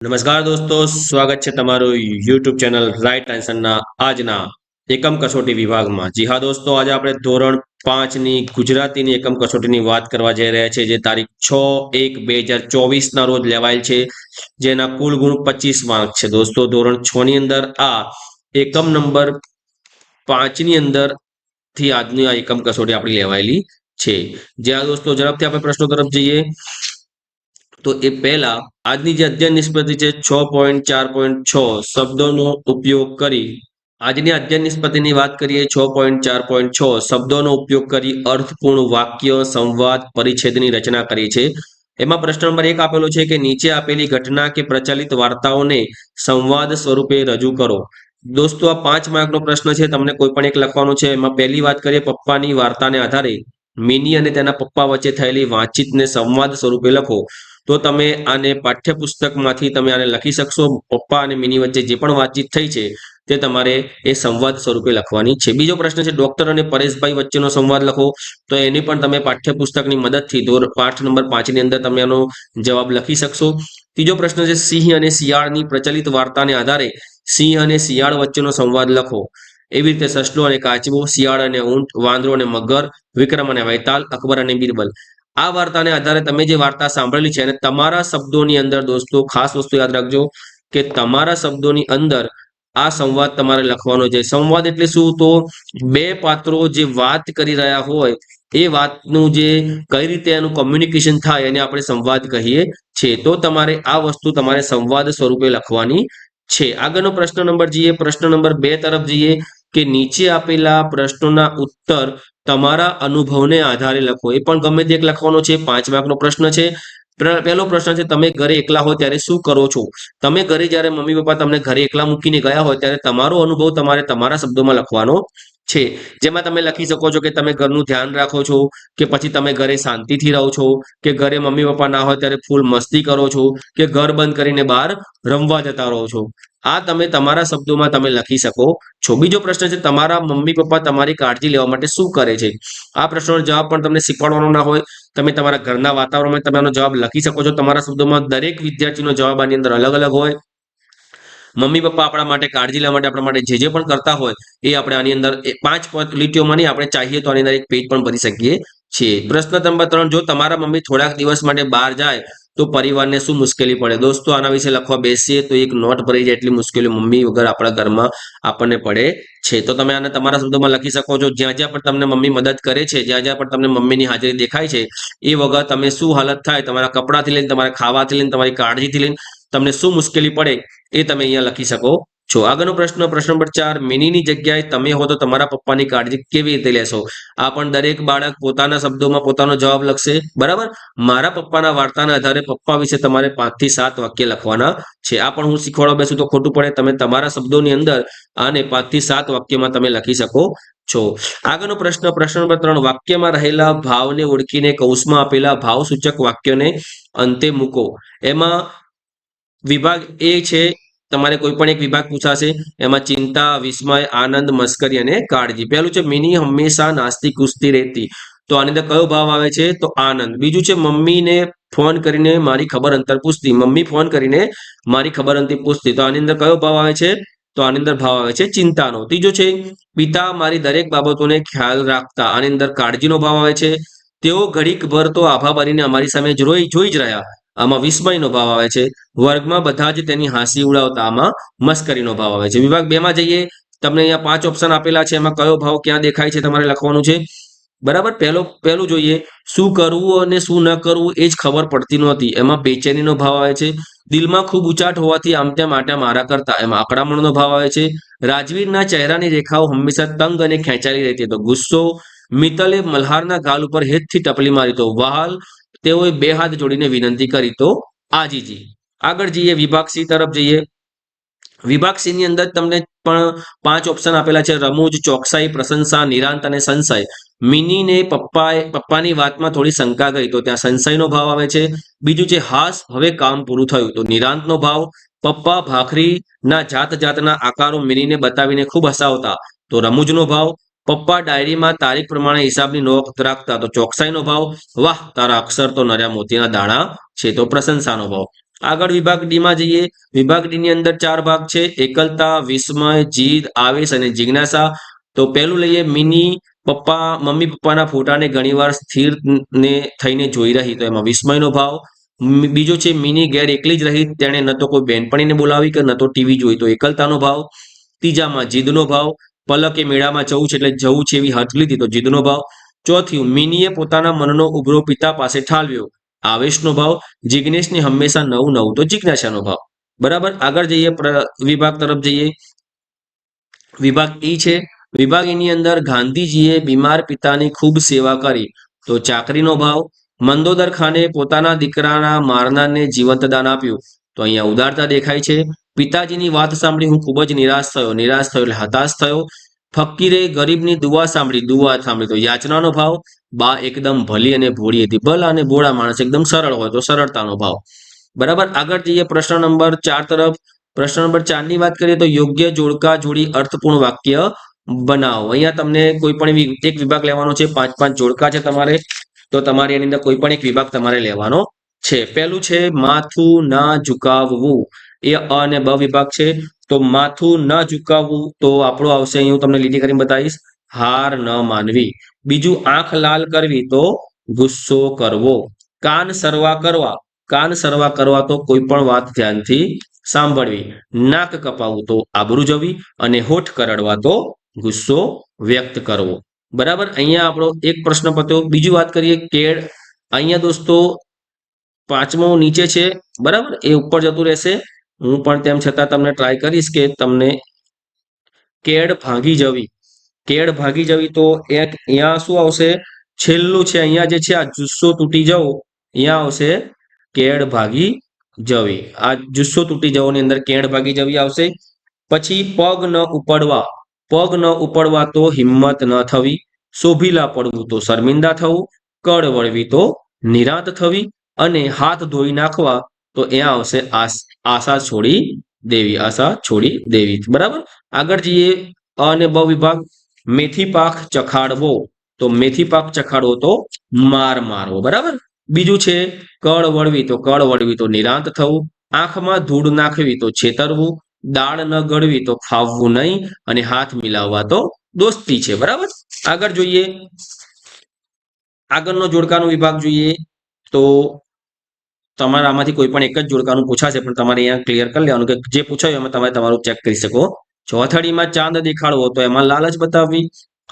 નમસ્કાર દોસ્તો, સ્વાગત છે તમારું યુટ્યુબ ચેનલ રાઈટ આન્સરના આજના એકમ કસોટી વિભાગમાં. જી હા દોસ્તો, આજે આપણે ધોરણ પાંચની ગુજરાતીની એકમ કસોટીની વાત કરવા જઈ રહ્યા છે જે તારીખ છ એક બે હજાર ચોવીસના રોજ લેવાયેલ છે, જેના કુલ ગુણ પચીસ માર્ક છે. દોસ્તો, ધોરણ છ ની અંદર આ એકમ નંબર પાંચની અંદરથી આજની આ એકમ કસોટી આપણી લેવાયેલી છે. જ્યાં દોસ્તો, ઝડપથી આપણે પ્રશ્નો તરફ જઈએ. તો એ પહેલા આજની જે અધ્યયન નિષ્પતિ છે, છ પોઈન્ટ ચાર પોઈન્ટ છ શબ્દોનો ઉપયોગ કરી, આજની અધ્યયન નિષ્પતિની વાત કરીએ, છ પોઈન્ટ ચાર પોઈન્ટ છ શબ્દોનો ઉપયોગ કરી અર્થપૂર્ણ વાક્ય, સંવાદ, પરિચ્છેદની રચના કરી છે. એમાં પ્રશ્ન નંબર એક આપેલો છે કે નીચે આપેલી ઘટના કે પ્રચલિત વાર્તાઓને સંવાદ સ્વરૂપે રજૂ કરો. દોસ્તો, આ પાંચ માર્કનો પ્રશ્ન છે, તમને કોઈ પણ એક લખવાનો છે. એમાં પહેલી વાત કરીએ પપ્પાની વાર્તાને આધારે, મિની અને તેના પપ્પા વચ્ચે થયેલી વાતચીતને સંવાદ સ્વરૂપે લખો. તો તમે આને પાઠ્યપુસ્તકમાંથી તમે આને લખી શકશો. પપ્પા અને મિની વચ્ચે જે પણ વાતચીત થઈ છે, તે તમારે એ સંવાદ સ્વરૂપે લખવાની છે. બીજો પ્રશ્ન છે, ડોક્ટર અને પરેશભાઈ વચ્ચેનો સંવાદ લખો. તો એની પણ તમે પાઠ્યપુસ્તકની મદદથી ધોર, પાઠ નંબર પાંચની અંદર તમે આનો જવાબ લખી શકશો. ત્રીજો પ્રશ્ન છે, સિંહ અને શિયાળની પ્રચલિત વાર્તાને આધારે સિંહ અને શિયાળ વચ્ચેનો સંવાદ લખો. એવી રીતે સસલો અને કાચબો, શિયાળ અને ઊંટ, વાંદરો અને મગર, વિક્રમ અને વૈતાલ, અકબર અને બિરબલ. આ વાર્તાને આધારે તમે જે વાર્તા સાંભળેલી છે અને તમારા શબ્દોની અંદર દોસ્તો, ખાસ વસ્તુ યાદ રાખજો કે તમારા શબ્દોની અંદર આ સંવાદ તમારે લખવાનો છે. સંવાદ એટલે શું? તો બે પાત્રો જે વાત કરી રહ્યા હોય, એ વાતનું જે કઈ રીતે એનું કોમ્યુનિકેશન થાય એને આપણે સંવાદ કહીએ છીએ. તો તમારે આ વસ્તુ તમારે સંવાદ સ્વરૂપે લખવાની છે. આગળનો પ્રશ્ન નંબર જઈએ. પ્રશ્ન નંબર બે તરફ જઈએ કે નીચે આપેલા પ્રશ્નોના ઉત્તર તમારા અનુભવને આધારે લખો. એ પણ ગમે તે એક લખવાનો છે, પાંચ માર્કનો પ્રશ્ન છે. પહેલો પ્રશ્ન છે, તમે ઘરે એકલા હો ત્યારે શું કરો છો? તમે ઘરે જ્યારે મમ્મી પપ્પા તમને ઘરે એકલા મૂકીને ગયા હોય ત્યારે તમારો અનુભવ તમારે તમારા શબ્દોમાં લખવાનો છે. જેમાં તમે લખી શકો છો કે તમે ઘરનું ધ્યાન રાખો છો, કે પછી તમે ઘરે શાંતિથી રહો છો, કે ઘરે મમ્મી પપ્પા ના હોય ત્યારે ફૂલ મસ્તી કરો છો, કે ઘર બંધ કરીને બહાર રમવા જતા રહો છો. આ તમે તમારા શબ્દોમાં તમે લખી શકો છો. બીજો પ્રશ્ન છે, તમારા મમ્મી પપ્પા તમારી કાળજી લેવા માટે શું કરે છે? આ પ્રશ્નનો જવાબ પણ તમને શીખવાડવાનો ના હોય. તમે તમારા ઘરના વાતાવરણમાં તમે જવાબ લખી શકો છો. તમારા શબ્દોમાં દરેક વિદ્યાર્થીનો જવાબ આની અંદર અલગ અલગ હોય. મમ્મી, પપ્પા આપણા માટે, કાળજી લેવા માટે, આપણા માટે જે જે પણ કરતા હોય, એ આપણે આની અંદર પાંચ લીટીઓમાં નહીં, આપણે ચાહીએ તો આની અંદર એક પેજ પણ ભરી શકીએ છીએ. પ્રશ્ન નંબર ત્રણ, જો તમારા મમ્મી થોડાક દિવસ માટે બહાર જાય, તો પરિવારને શું મુશ્કેલી પડે? દોસ્તો, આના વિશે લખવા બેસીએ તો એક નોટ ભરી જાય એટલી મુશ્કેલી મમ્મી વગર આપણા ઘરમાં આપણને પડે છે. તો તમે આને તમારા શબ્દોમાં લખી શકો છો, જ્યાં જ્યાં પણ તમને મમ્મી મદદ કરે છે, જ્યાં જ્યાં પણ તમને મમ્મીની હાજરી દેખાય છે, એ વગર તમે શું હાલત થાય? તમારા કપડાથી લઈને, તમારા ખાવાથી લઈને, તમારી કાળજીથી લઈને તમને શું મુશ્કેલી પડે એ તમે અહીંયા લખી શકો. છો આગળનો પ્રશ્ન પ્રશ્ન નંબર ચાર, મિનીની જગ્યાએ તમે હો તો તમારા પપ્પાની કાળજી કેવી રીતે લેશો? આ પણ દરેક બાળક પોતાના શબ્દોમાં પોતાનો જવાબ લખશે. બરાબર? મારા પપ્પાના વાર્તાના આધારે પપ્પા વિશે તમારે પાંચથી સાત વાક્ય લખવાના છે. આ પણ હું શીખવાડવા બેસું તો ખોટું પડે. તમે તમારા શબ્દોની અંદર આને પાંચથી સાત વાક્યમાં તમે લખી શકો છો. આગળનો પ્રશ્ન પ્રશ્ન નંબર ત્રણ, વાક્યમાં રહેલા ભાવને ઓળખીને કૌશમાં આપેલા ભાવસૂચક વાક્યોને અંતે મૂકો. એમાં વિભાગ એ છે, તમારે કોઈ પણ એક વિભાગ પૂછાશે, એમાં ચિંતા, વિસ્મય, આનંદ, મસ્કરી અને કાળજી. પહેલું છે, મિની હંમેશા નાસ્તી કુસ્તી રહેતી. તો આની અંદર કયો ભાવ આવે છે? તો આનંદ. બીજું છે, મમ્મીને ફોન કરીને મારી ખબર અંતર પૂછતી. મમ્મી ફોન કરીને મારી ખબર અંતર પૂછતી. તો આની અંદર કયો ભાવ આવે છે? તો આની અંદર ભાવ આવે છે, ચિંતાનો. ત્રીજો છે, પિતા મારી દરેક બાબતોને ખ્યાલ રાખતા. આની અંદર કાળજીનો ભાવ આવે છે. તેઓ ઘડીક ભર તો આભા બનીને અમારી સામે જોઈ જોઈ જ રહ્યા. આમાં વિસ્મયનો ભાવ આવે છે. વર્ગમાં બધા જ તેની હાંસી ઉડાવતા આમાં મસ્કરીનો ભાવ આવે છે. વિભાગ બે માં જઈએ. તમને અહીંયા પાંચ ઓપ્શન આપેલા છે. એમાં કયો ભાવ ક્યાં દેખાય છે તમારે લખવાનું છે. બરાબર? પહેલો, પહેલું જોઈએ. શું કરવું અને શું ન કરવું એ જ ખબર પડતી નહોતી. એમાં બેચેનીનો ભાવ આવે છે. દિલમાં ખૂબ ઉચાટ હોવાથી આમ તેમ આટા મારા કરતા. એમાં આકડામણનો ભાવ આવે છે. રાજવીરના ચહેરાની રેખાઓ હંમેશા તંગ અને ખેંચાયેલી રહેતી તો ગુસ્સો, મિત્તલે મલ્હારના ગાલ ઉપર હેતથી ટપલી મારી તો. વહાલ તેઓએ બે હાથ જોડીને વિનંતી કરી તો, આજીજી આગળ જઈએ વિભાગ સી તરફ જઈએ. વિભાગ સી ની અંદર તમને પણ પાંચ ઓપ્શન આપેલા છે. રમૂજ, ચોકસાઈ, પ્રશંસા, નિરાંત અને સંશય. મિનીને પપ્પાએ, પપ્પાની વાતમાં થોડી શંકા ગઈ તો ત્યાં સંશયનો ભાવ આવે છે. બીજું છે હાસ, હવે કામ પૂરું થયું તો નિરાંતનો ભાવ. પપ્પા ભાખરીના જાત જાતના આકારો મિનીને બતાવીને ખૂબ હસાવતા તો રમૂજનો ભાવ. પપ્પા ડાયરીમાં તારીખ પ્રમાણે હિસાબની નોંધ રાખતા તો ચોકસાઈનો ભાવ, વાહ, તારા અક્ષર તો નર્યા મોતીના દાણા છે તો પ્રશંસાનો ભાવ. આગળ વિભાગ ડી માં જઈએ. વિભાગ ડી ની અંદર ચાર ભાગ છે. એકલતા, વિસ્મય, જીદ, આવેશ અને જિજ્ઞાસા. તો પહેલું લઈએ મિની પપ્પા, મમ્મી પપ્પાના ફોટાને ઘણીવાર સ્થિર ને થઈને જોઈ રહી તો એમાં વિસ્મયનો ભાવ. બીજો છે મિની ગેર એકલી જ રહી, તેણે ન તો કોઈ બેનપણીને બોલાવી કે ન તો ટીવી જોઈ તો એકલતાનો ભાવ. ત્રીજામાં જીદનો ભાવ. પલકે મેળામાં જવું છે એટલે જવું છે એવી હઠ લીધી. તો જીદનો ભાવ ચોથું મિનીએ પોતાના મનનો ઉભરો પિતા પાસે ઠાલવ્યો. આવેશનો ભાવ જિજ્ઞેશની હંમેશા નવું નવું. તો જિજ્ઞાસાનો ભાવ. બરાબર? આગળ જઈએ. વિભાગ તરફ જઈએ. વિભાગ ઈ છે. વિભાગ એની અંદર ગાંધીજીએ બીમાર પિતાની ખૂબ સેવા કરી. તો ચાકરીનો ભાવ. મંદોદર ખાને પોતાના દીકરાના મારનારને જીવંત દાન આપ્યું. તો અહીંયા ઉદારતા દેખાય છે. પિતાજીની વાત સાંભળી હું ખૂબ જ નિરાશ થયો. નિરાશ થયો એટલે હતાશ થયો. ફકીરે ગરીબની દુવા સાંભળી. દુવા સાંભળી. તો યાચનાનો ભાવ બા એકદમ ભલી અને ભોળી હતી. ભલા અને ભોળા માણસ એકદમ સરળ હોય તો સરળતાનો ભાવ. બરાબર? આગળ જઈએ પ્રશ્ન નંબર ચાર તરફ. પ્રશ્ન નંબર ચારની વાત કરીએ તો યોગ્ય જોડકા જોડી અર્થપૂર્ણ વાક્ય બનાવો. અહીંયા તમને કોઈ પણ એક વિભાગ લેવાનો છે. પાંચ પાંચ જોડકા છે તમારે. તો તમારે એની અંદર કોઈ પણ એક વિભાગ તમારે લેવાનો છે. પહેલું છે, માથું ના ઝુકાવવું. એ અ અને બ વિભાગ છે. તો માથું ન ઝુકાવવું તો આપણું આવશે અહીં, હું તમને લીટી કરીને બતાવીશ. હાર ન માનવી. બીજું, આંખ લાલ કરવી તો ગુસ્સો કરવો. કાન સરવા કરવા. કાન સરવા કરવા તો કોઈ પણ વાત ધ્યાનથી સાંભળવી. નાક કપાવવું તો આબરૂ જવી અને હોઠ કરડવા તો ગુસ્સો વ્યક્ત કરવો. બરાબર? અહીંયા આપણો એક પ્રશ્ન પત્યો. બીજી વાત કરીએ, કેળ. અહીંયા દોસ્તો પાંચમો નીચે છે, બરાબર? એ ઉપર જતું રહેશે. હું પણ તેમ છતાં તમને ટ્રાય કરીશ કે તમને કેળ ભાંગી જવી. કેળ ભાગી જવી તો એક અહીંયા શું આવશે? છેલ્લું છે, અહીંયા જે છે, આ જુસ્સો તૂટી જવો. અહીંયા આવશે કેળ ભાગી જવી. આ જુસ્સો તૂટી જવાની અંદર કેળ ભાગી જવી આવશે. પછી પગ ન ઉપડવા. પગ ન ઉપડવા તો હિંમત ન થવી. શોભીલા પડવું તો શર્મિંદા થવું. કળ વળવી તો નિરાંત થવી. અને હાથ ધોઈ નાખવા, તો એ આવશે આશા છોડી દેવી, આશા છોડી દેવી. બરાબર? આગળ જઈએ. અને બ વિભાગ. મેથી પાક ચખાડવો. તો મેથી પાક ચખાડવો તો માર મારવો. બરાબર? બીજું છે કળ વળવી. તો કળ વળવી તો નિરાંત થવું. આંખમાં ધૂળ નાખવી તો છેતરવું. દાળ ન ગળવી તો ખાવવું નહીં. અને હાથ મિલાવવા તો દોસ્તી છે. બરાબર? આગળ જોઈએ. આગળનો જોડકાનો વિભાગ જોઈએ. તો તમારે આમાંથી કોઈ પણ એક જ જોડકાનું પૂછાશે, પણ તમારે અહીંયા ક્લિયર કરી લેવાનું કે જે પૂછાયું એમાં તમે તમારું ચેક કરી શકો. ચોથડીમાં ચાંદ દેખાડવો, તો એમાં લાલચ બતાવવી.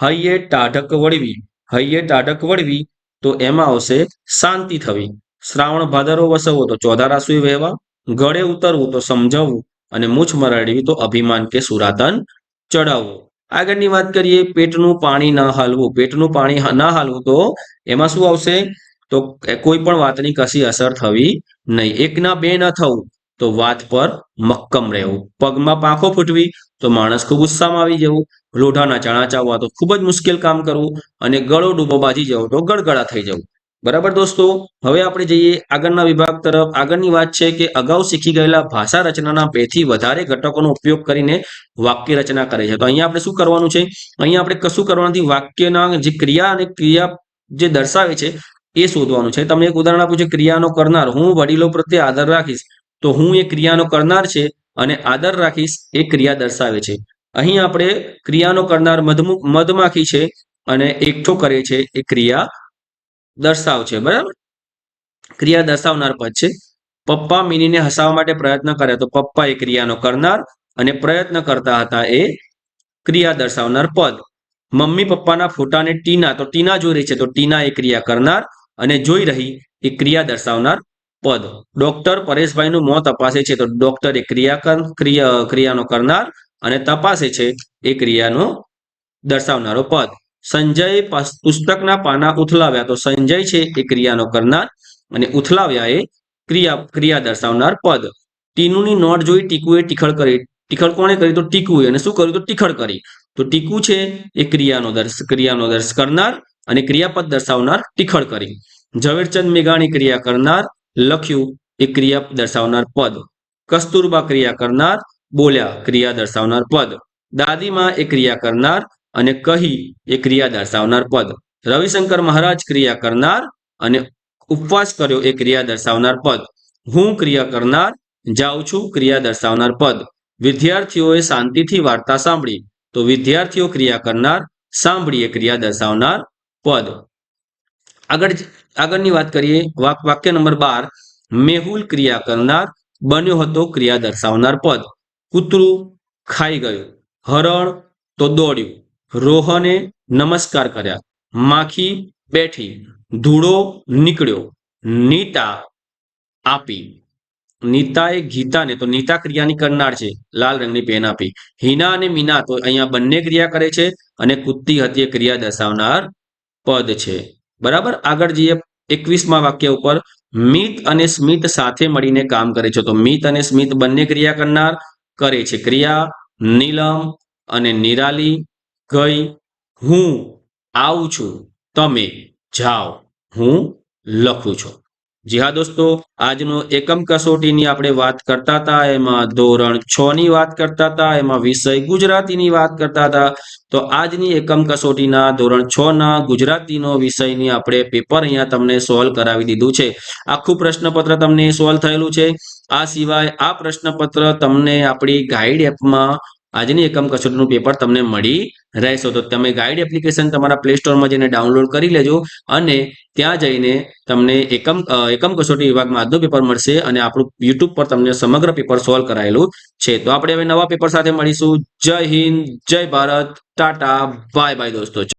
હૈયે ટાઢક વળવી. હૈયે ટાઢક વળવી, તો એમાં આવશે શાંતિ થવી. શ્રાવણ ભાદરો વસવો, તો ચોધારા સુઈ વહેવા. ગળે ઉતરવું, તો સમજાવવું. અને મૂછ મરાડવી, તો અભિમાન કે સુરાતન ચડાવવું. આગળની વાત કરીએ, પેટનું પાણી ન હાલવું. પેટનું પાણી ન હાલવું, તો એમાં શું આવશે? તો કોઈ પણ વાતની કશી અસર થવી નહીં. એકના બે ન થવું તો વાત પર મક્કમ રહેવું. પગમાં પાંખો ફૂટવી તો માણસ ખૂબ ઉત્સાહમાં આવી જવું. લોઢાના ચણા ચાવવા તો ખૂબ જ મુશ્કેલ કામ કરવું અને ગળો ડૂબો બાજી જવો તો ગળગળા થઈ જવું. બરાબર દોસ્તો? હવે આપણે જઈએ આગળના વિભાગ તરફ. આગળની વાત છે કે અગાઉ શીખી ગયેલા ભાષા રચનાના બેથી વધારે ઘટકોનો ઉપયોગ કરીને વાક્ય રચના કરે છે. તો અહીંયા આપણે શું કરવાનું છે? અહીંયા આપણે કશું કરવાથી વાક્યના જે ક્રિયા અને ક્રિયા જે દર્શાવે છે એ શોધવાનું છે. તમને એક ઉદાહરણ આપું છે, ક્રિયાનો કરનાર. હું વડીલો પ્રત્યે આદર રાખીશ, તો હું એ ક્રિયાનો કરનાર છે અને આદર રાખીશ એ ક્રિયા દર્શાવે છે. અહીં આપણે ક્રિયાનો કરનાર મધમુખ, મધમાખી છે અને એકઠો કરે છે એ ક્રિયા દર્શાવ છે. બરાબર? ક્રિયા દર્શાવનાર પદ છે. પપ્પા મિનીને હસાવવા માટે પ્રયત્ન કરે, તો પપ્પા એ ક્રિયાનો કરનાર અને પ્રયત્ન કરતા હતા એ ક્રિયા દર્શાવનાર પદ. મમ્મી પપ્પાના ફોટાને ટીના, તો ટીના જોઈ રહી છે, તો ટીના એ ક્રિયા કરનાર અને જોઈ રહી એ ક્રિયા દર્શાવનાર પદ. ડોક્ટર પરેશભાઈનું મોં તપાસે છે તો ડોક્ટર એ ક્રિયા ક્રિયા, ક્રિયાનો કરનાર અને તપાસે છે એ ક્રિયાનો દર્શાવનારો પદ. સંજય પસ- પુસ્તકના પાના ઉથલાવ્યા તો સંજય છે એ ક્રિયાનો કરનાર અને ઉથલાવ્યા એ ક્રિયા ક્રિયા દર્શાવનાર પદ. ટીનુની નોટ જોઈ ટીકુએ ટીખળ કરી, ટીખળ કોણે કરી? તો ટીકુએ. અને શું કર્યું? તો ટીખળ કરી. તો ટીકુ છે એ ક્રિયાનો દર્શ ક્રિયાનો દર્શ કરનાર અને ક્રિયાપદ દર્શાવનાર ટીખળ કરી. ઝવેરચંદ મેઘાણી ક્રિયા કરનાર લખ્યું એ ક્રિયા દર્શાવનાર પદ. કસ્તુરબા ક્રિયા કરનાર બોલ્યા ક્રિયા દર્શાવનાર પદ. દાદીમાં એ ક્રિયા કરનાર અને કહી એ ક્રિયા દર્શાવનાર પદ. રવિશંકર મહારાજ ક્રિયા કરનાર અને ઉપવાસ કર્યો એ ક્રિયા દર્શાવનાર પદ. હું ક્રિયા કરનાર, જાઉં છું ક્રિયા દર્શાવનાર પદ. વિદ્યાર્થીઓએ શાંતિથી વાર્તા સાંભળી. તો વિદ્યાર્થીઓ ક્રિયા કરનાર, સાંભળી એ ક્રિયા દર્શાવનાર પદ. આગળ આગળની વાત કરીએ, વાક- વાક્ય નંબર બાર, મેહુલ ક્રિયા કરનાર, બન્યો હતો ક્રિયા દર્શાવનાર પદ. કૂતરું ખાઈ ગયું, હરણ તો દોડ્યું, રોહને નમસ્કાર કર્યા, માખી બેઠી, ધૂળો નીકળ્યો, નીતા આપી. નીતાએ ગીતાને તો નીતા ક્રિયાની કરનાર છે, લાલ રંગની પેન આપી. હિના અને મીના તો અહીંયા બંને ક્રિયા કરે છે અને કુત્તી હતી એ ક્રિયા દર્શાવનાર પદ છે. બરાબર? આગળ જઈએ એકવીસમાં વાક્ય ઉપર. મિત અને સ્મિત સાથે મળીને કામ કરે છે. તો મિત અને સ્મિત બંને ક્રિયા કરનાર કરે છે. ક્રિયા, નીલમ અને નિરાલી ગઈ હું આવું છું. તમે જાઓ. હું લખું છું. જી હા દોસ્તો, આજનો એકમ કસોટીની આપણે વાત કરતા હતા, એમાં ધોરણ છ ની વાત કરતા હતા, એમાં વિષય ગુજરાતીની વાત કરતા હતા. તો આજની એકમ કસોટીના ધોરણ છ ના ગુજરાતીનો વિષયની આપણે પેપર અહીંયા તમને સોલ્વ કરાવી દીધું છે. આખું પ્રશ્નપત્ર તમને સોલ્વ થયેલું છે. આ સિવાય આ પ્રશ્નપત્ર તમને આપણી ગાઈડ એપમાં આજની એકમ કસોટીનું પેપર તમને મળી રહેશે. તો તમે ગાઈડ એપ્લિકેશન તમારા પ્લે સ્ટોરમાં જઈને ડાઉનલોડ કરી લેજો અને ત્યાં જઈને તમને એકમ એકમ કસોટી વિભાગમાં આજનું પેપર મળશે અને આપણું યુટ્યુબ પર તમને સમગ્ર પેપર સોલ્વ કરાયેલું છે. તો આપણે હવે નવા પેપર સાથે મળીશું. જય હિન્દ, જય ભારત, ટાટા બાય બાય દોસ્તો.